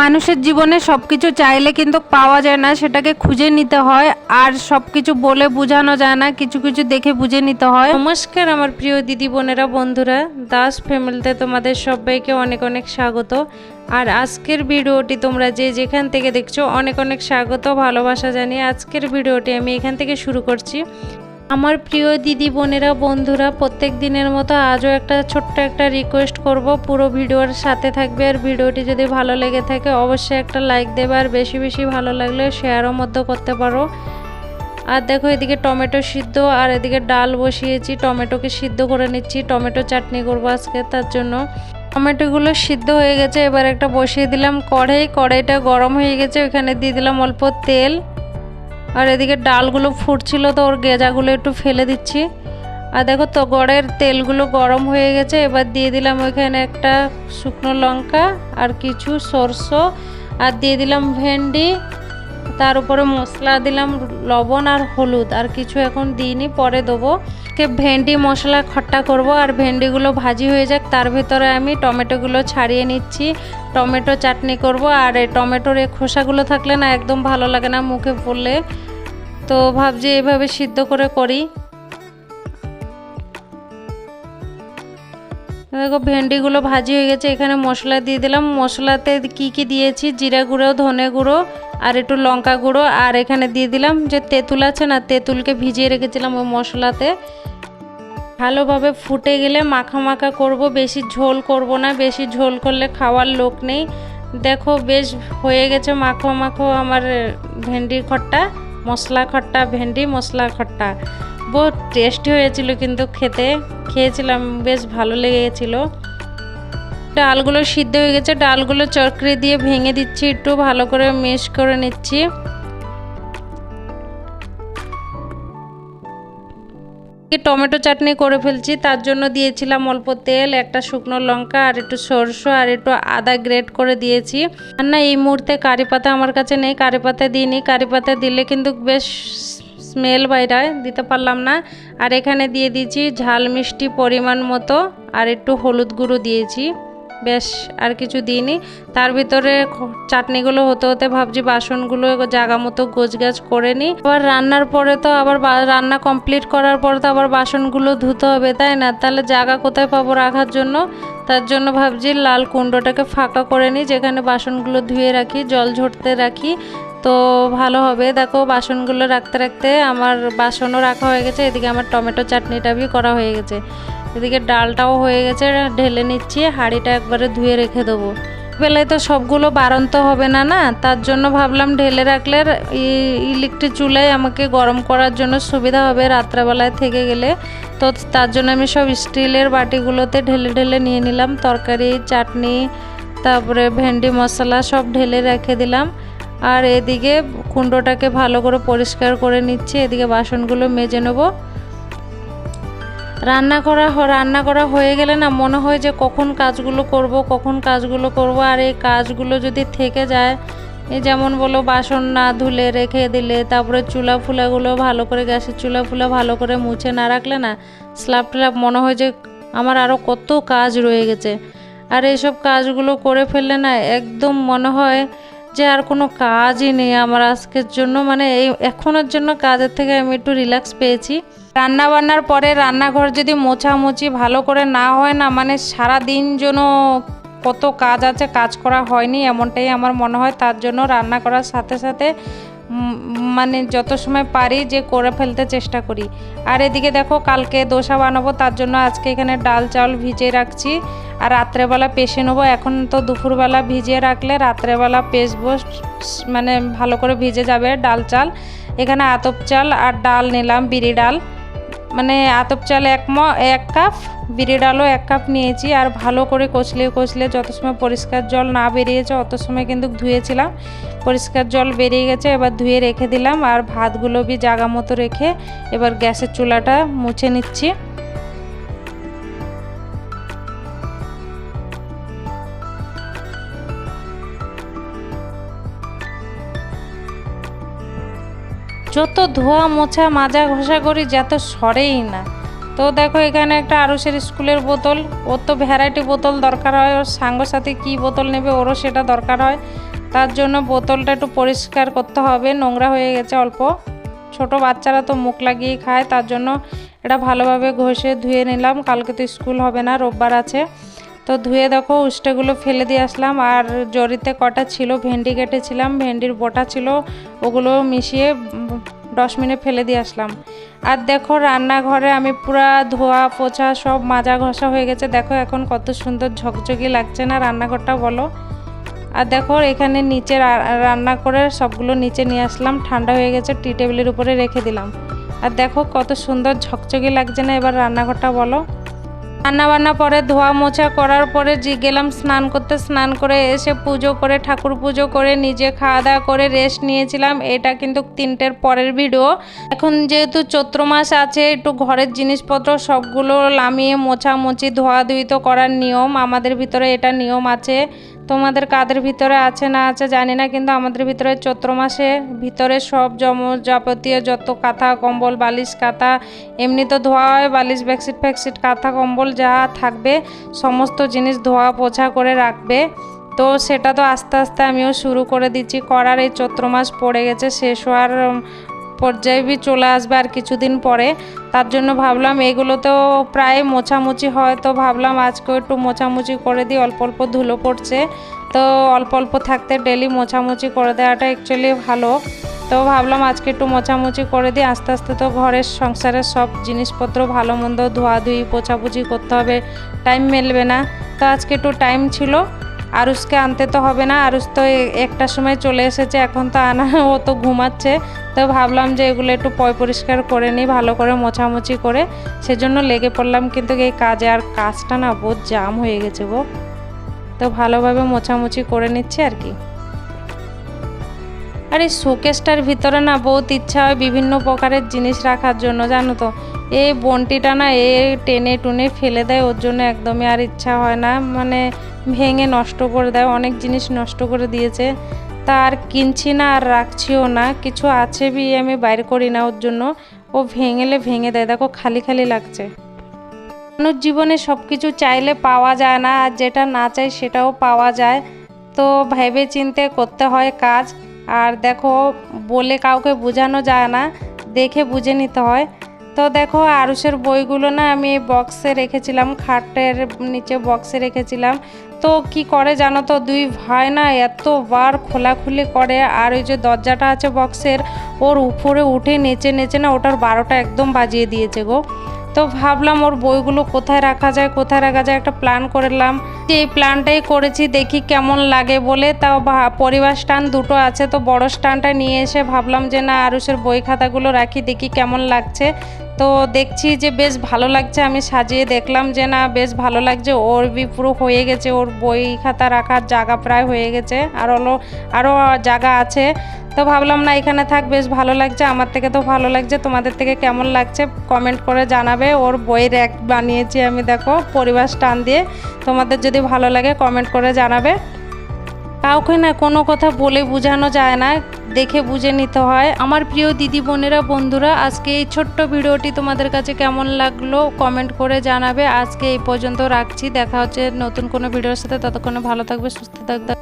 মানুষের জীবনে সব কিছু চাইলে কিন্তু পাওয়া যায় না, সেটাকে খুঁজে নিতে হয়। আর সব কিছু বলে বোঝানো যায় না, কিছু কিছু দেখে বুঝে নিতে হয়। নমস্কার আমার প্রিয় দিদি বোনেরা, বন্ধুরা। দাস ফ্যামিলিতে তোমাদের সবাইকে অনেক অনেক স্বাগত। আর আজকের ভিডিওটি তোমরা যে যেখান থেকে দেখছ, অনেক অনেক স্বাগত, ভালোবাসা জানিয়ে আজকের ভিডিওটি আমি এখান থেকে শুরু করছি। আমার প্রিয় দিদি বোনেরা, বন্ধুরা, প্রত্যেক দিনের মতো আজও একটা ছোট্ট একটা রিকোয়েস্ট করব। পুরো ভিডিওর সাথে থাকবে আর ভিডিওটি যদি ভালো লেগে থাকে অবশ্যই একটা লাইক দেবে আর বেশি বেশি ভালো লাগলে শেয়ারও মধ্যে করতে পারো। আর দেখো এদিকে টমেটো সিদ্ধ আর এদিকে ডাল বসিয়েছি, টমেটোকে সিদ্ধ করে নিচ্ছি, টমেটো চাটনি করব আজকে তার জন্য। টমেটোগুলো সিদ্ধ হয়ে গেছে, এবার একটা বসিয়ে দিলাম কড়াই, কড়াইটা গরম হয়ে গেছে, ওখানে দিয়ে দিলাম অল্প তেল। আর এদিকে ডালগুলো ফুটছিল তো, ওর গেজাগুলো একটু ফেলে দিচ্ছি। আর দেখো তো, গড়ের তেলগুলো গরম হয়ে গেছে। এবার দিয়ে দিলাম ওইখানে একটা শুকনো লঙ্কা আর কিছু সরষো। আর দিয়ে দিলাম ভেন্ডি। তার উপরে মশলা দিলাম, লবণ আর হলুদ, আর কিছু এখন দিইনি, পরে দেবো। কে ভেন্ডি মশলা খট্টা করব, আর ভেন্ডিগুলো ভাজি হয়ে যাক, তার ভিতরে আমি টমেটোগুলো ছাড়িয়ে নিচ্ছি। টমেটো চাটনি করব, আর এই টমেটোর এই খোসাগুলো থাকলে না একদম ভালো লাগে না মুখে পড়লে তো ভাবছি এভাবে সিদ্ধ করে করি। দেখো, ভেন্ডিগুলো ভাজি হয়ে গেছে, এখানে মশলা দিয়ে দিলাম। মশলাতে কি কি দিয়েছি? জিরা গুঁড়ো, ধনে গুঁড়ো আর একটু লঙ্কা গুঁড়ো, আর এখানে দিয়ে দিলাম যে তেঁতুল আছে না, তেঁতুলকে ভিজিয়ে রেখেছিলাম ওই মশলাতে। ভালোভাবে ফুটে গেলে মাখা মাখা করব, বেশি ঝোল করব না, বেশি ঝোল করলে খাওয়ার লোক নেই। দেখো, বেশ হয়ে গেছে মাখো মাখো আমার ভেন্ডির খট্টা, মশলা খট্টা, ভেন্ডি মশলা খট্টা। বহুত টেস্টি হয়েছিল কিন্তু খেতে, খেয়েছিলাম, বেশ ভালো লেগেছিলো। ডালগুলো সিদ্ধ হয়ে গেছে। ডালগুলো চরকড়ি দিয়ে ভেঙে দিচ্ছি, একটু ভালো করে মেশ করে নিচ্ছি। টমেটো চাটনি করে ফেলছি, তার জন্য দিয়েছিলাম অল্প তেল, একটা শুকনো লঙ্কা আর একটু সরষে আর একটু আদা গ্রেট করে দিয়েছি। আর না, এই মুহূর্তে কারি পাতা আমার কাছে নেই, কারি পাতা দিইনি। কারি পাতা দিলে কিন্তু বেশ স্মেল বাইরায় দিতে পারলাম না। আর এখানে দিয়ে দিয়েছি ঝাল মিষ্টি পরিমাণ মতো, আর একটু হলুদ গুঁড়ো দিয়েছি। বেশ আর কিছু দিইনি। তার ভিতরে চাটনিগুলো হতে হতে ভাবছি বাসনগুলো জায়গা মতো গোছগাছ করে নিই। আবার রান্নার পরে তো আবার রান্না কমপ্লিট করার পরে তো আবার বাসনগুলো ধুতে হবে, তাই না? তাহলে জায়গা কোথায় পাবো রাখার জন্য? তার জন্য ভাবছি লাল কুণ্ডটাকে ফাঁকা করে নিই, যেখানে বাসনগুলো ধুয়ে রাখি, জল ঝরতে রাখি। তো ভালো হবে। দেখো বাসনগুলো রাখতে রাখতে আমার বাসনও রাখা হয়ে গেছে, এদিকে আমার টমেটো চাটনিটা বি করা হয়ে গেছে। এদিকে ডালটাও হয়ে গেছে, ঢেলে নিচ্ছি, হাঁড়িটা একবারে ধুয়ে রেখে দেবো। বেলায় তো সবগুলো বারন্ত হবে না না? তার জন্য ভাবলাম ঢেলে রাখলে ইলেকট্রিক চুলায় আমাকে গরম করার জন্য সুবিধা হবে রাত্রেবেলায় থেকে গেলে। তো তার জন্য আমি সব স্টিলের বাটিগুলোতে ঢেলে ঢেলে নিয়ে নিলাম, তরকারি, চাটনি, তারপরে ভেন্ডি, মশলা সব ঢেলে রেখে দিলাম। আর এদিকে কুণ্ডটাকে ভালো করে পরিষ্কার করে নিচ্ছি, এদিকে বাসনগুলো মেজে নেব। রান্না করা রান্না করা হয়ে গেলে না মনে হয় যে কখন কাজগুলো করব, কখন কাজগুলো করব। আর এই কাজগুলো যদি থেকে যায়, এই যেমন বলো বাসন না ধুলে, রেখে দিলে, তারপরে চুলা ফুলাগুলো ভালো করে, গ্যাসের চুলা ফুলা ভালো করে মুছে না রাখলে না স্ল্যাব ট্ল্যাব মনে হয় যে আমার আরও কত কাজ রয়ে গেছে। আর এইসব কাজগুলো করে ফেললে না একদম মনে হয় যে আর কোনো কাজই নেই আমার আজকের জন্য। মানে এই এখনের জন্য কাজের থেকে আমি একটু রিল্যাক্স পেয়েছি। রান্না বান্নার পরে রান্নাঘর যদি মোছামুছি ভালো করে না হয় না মানে সারা দিন যেন কত কাজ আছে কাজ করা হয়নি এমনটাই আমার মনে হয়। তার জন্য রান্না করার সাথে সাথে মানে যত সময় পারি যে করে ফেলতে চেষ্টা করি। আর এদিকে দেখো কালকে দোসা বানাবো, তার জন্য আজকে এখানে ডাল চাল ভিজিয়ে রাখছি। আর রাত্রেবেলা পেশে নেব। এখন তো দুপুরবেলা ভিজিয়ে রাখলে রাত্রেবেলা পেশবো মানে ভালো করে ভিজে যাবে ডাল চাল। এখানে আতপ চাল আর ডাল নিলাম, বিড়ি ডাল। মানে আতপ চাল এক ম, এক কাপ, বিড়ি ডালও এক কাপ নিয়েছি। আর ভালো করে কষলে কষলে যত সময় পরিষ্কার জল না বেরিয়েছে, অত সময় কিন্তু ধুয়েছিলাম। পরিষ্কার জল বেরিয়ে গেছে, এবার ধুয়ে রেখে দিলাম। আর ভাতগুলো বি জাগা মতো রেখে এবার গ্যাসের চুলাটা মুছে নিচ্ছি। যত ধোয়া, মোছা, মাজা ঘষা করি যত সরেই না। তো দেখো, এখানে একটা আরুষের স্কুলের বোতল। ওর তো ভ্যারাইটি বোতল দরকার হয়। ওর সাথে কী বোতল নেবে, ওরও সেটা দরকার হয়। তার জন্য বোতলটা একটু পরিষ্কার করতে হবে। নোংরা হয়ে গেছে অল্প। ছোট বাচ্চারা তো মুখ লাগিয়ে খায়। তার জন্য এটা ভালোভাবে ঘষে ধুয়ে নিলাম। কালকে তো স্কুল হবে না, রোববার আছে। তো ধুয়ে দেখো উষ্টেগুলো ফেলে দিয়ে আসলাম। আর জরিতে কটা ছিল? ভেন্ডি কেটেছিলাম ভেন্ডির বোটা ছিল, ওগুলো মিশিয়ে ডস্টবিনে ফেলে দিয়ে আসলাম। আর দেখো, রান্নাঘরে আমি পুরা ধোয়া, পোছা সব মাজা ঘষা হয়ে গেছে। দেখো এখন কত সুন্দর ঝকঝকি লাগছে না রান্নাঘরটা, বলো? আর দেখো, এখানে নিচে রান্না করে সবগুলো নিচে নিয়ে আসলাম। ঠান্ডা হয়ে গেছে, টি টেবিলের উপরে রেখে দিলাম। আর দেখো, কত সুন্দর ঝকঝকি লাগছে না এবার রান্নাঘরটা, বলো? রান্না বান্না পরে ধোয়া মোছা করার পরে যে গেলাম স্নান করতে, স্নান করে এসে পুজো করে, ঠাকুর পুজো করে নিজে খাওয়া দাওয়া করে রেস্ট নিয়েছিলাম। এটা কিন্তু তিনটের পরের ভিডিও এখন যেহেতু চৈত্র মাস আছে, একটু ঘরের জিনিসপত্র সবগুলো লামিয়ে মোছামুছি, ধোয়াধুয়ি তো করার নিয়ম। আমাদের ভিতরে এটা নিয়ম আছে। তোমাদের কাদের ভিতরে আছে, না আছে জানি না, কিন্তু আমাদের ভিতরে চৈত্র মাসে ভিতরে সব জম, যাবতীয় যত কাঁথা, কম্বল, বালিশ, কাঁথা, এমনি তো ধোয়া হয়, বালিশ, বেডশিট ফ্যাক্সিট কাঁথা, কম্বল যা থাকবে, সমস্ত জিনিস ধোয়া, পোছা করে রাখবে। তো সেটা তো আস্তে আস্তে আমিও শুরু করে দিচ্ছি। করার এই চৈত্র মাস পড়ে গেছে, শেষ হওয়ার পর্যায়ে বি চলে আসবে আর কিছুদিন পরে। তার জন্য ভাবলাম এগুলোতেও প্রায় মোছামুছি হয় তো ভাবলাম আজকে একটু মোছামুছি করে দিই, অল্প অল্প ধুলো পড়ছে। তো অল্প অল্প থাকতে ডেলি মোছামুছি করে দেওয়াটা অ্যাকচুয়ালি ভালো। তো ভাবলাম আজকে একটু মোছামুছি করে দিই, আস্তে আস্তে তো ঘরের সংসারের সব জিনিসপত্র ভালো মন্দ ধোয়াধুয়ি, পোছাপুছি করতে হবে টাইম মেলবে না। তো আজকে একটু টাইম ছিল আরুষকে আনতে তো হবে না, আরুষ তো একটার সময় চলে এসেছে, এখন তো আনা, ও তো ঘুমাচ্ছে। তো ভাবলাম যে এগুলো একটু পয় পরিষ্কার করে নিই, ভালো করে মোছামুছি করে। সেজন্য লেগে পড়লাম, কিন্তু এই কাজে আর কাজটা না বহুত জাম হয়ে গেছে গো। তো ভালোভাবে মোছামুছি করে নিচ্ছি আর কি। আর এই শোকেসটার ভিতরে না বহুত ইচ্ছা হয় বিভিন্ন প্রকারের জিনিস রাখার জন্য, জানো তো? এই বন্টিটা না এ টেনে টুনে ফেলে দেয়, ওর জন্য একদমই আর ইচ্ছা হয় না। মানে ভেঙে নষ্ট করে দেয়, অনেক জিনিস নষ্ট করে দিয়েছে। তা আর কিনছি না আর রাখছিও না, কিছু আছে বি আমি বাইর করি না ওর জন্য। ও ভেঙেলে ভেঙে দেয়, দেখো খালি খালি লাগছে। মানুষ জীবনে সব কিছু চাইলে পাওয়া যায় না, আর যেটা না চাই সেটাও পাওয়া যায়। তো ভেবে চিনতে করতে হয় কাজ, আর দেখো বলে কাউকে বোঝানো যায় না, দেখে বুঝে নিতে হয়। তো দেখো আরুষের বইগুলো না আমি বক্সে রেখেছিলাম, খাটের নিচে বক্সে রেখেছিলাম। তো কি করে জানো তো? দুই ভাই না এতবার খোলাখুলি করে। আর ওই যে দরজাটা আছে বক্সের, ওর উপরে উঠে নেচে নেচে না ওটার বারোটা একদম বাজিয়ে দিয়েছে গো। তো ভাবলাম ওর বইগুলো কোথায় রাখা যায়, কোথায় রাখা যায় একটা প্ল্যান করলাম এই প্ল্যানটাই করেছি, দেখি কেমন লাগে বলে। তাও পরিবার স্টান দুটো আছে, তো বড় স্টানটা নিয়ে এসে ভাবলাম যে না, আরুষের বই খাতাগুলো রাখি, দেখি কেমন লাগছে। তো দেখছি যে বেশ ভালো লাগছে। আমি সাজিয়ে দেখলাম যে না, বেশ ভালো লাগছে। ওর বি পুরো হয়ে গেছে। ওর বই খাতা রাখার জায়গা প্রায় হয়ে গেছে। আর হলো আরও জায়গা আছে। তো ভাবলাম না, এখানে থাক, বেশ ভালো লাগছে। আমার থেকে তো ভালো লাগছে। তোমাদের থেকে কেমন লাগছে কমেন্ট করে জানাবে। ওর বইয়ের এক বানিয়েছি আমি, দেখো পরিবার টান দিয়ে। তোমাদের যদি ভালো লাগে, কমেন্ট করে জানাবে। কাউকে না কোনো কথা বলে বোঝানো যায় না, দেখে বুঝে নিতে হয়। আমার প্রিয় দিদি বোনেরা, বন্ধুরা, আজকে এই ছোট্ট ভিডিওটি তোমাদের কাছে কেমন লাগল কমেন্ট করে জানাবে। আজকে এই পর্যন্ত রাখছি। দেখা হচ্ছে নতুন কোনো ভিডিওর সাথে। ততক্ষণে ভালো থাকবে, সুস্থ থাকবে।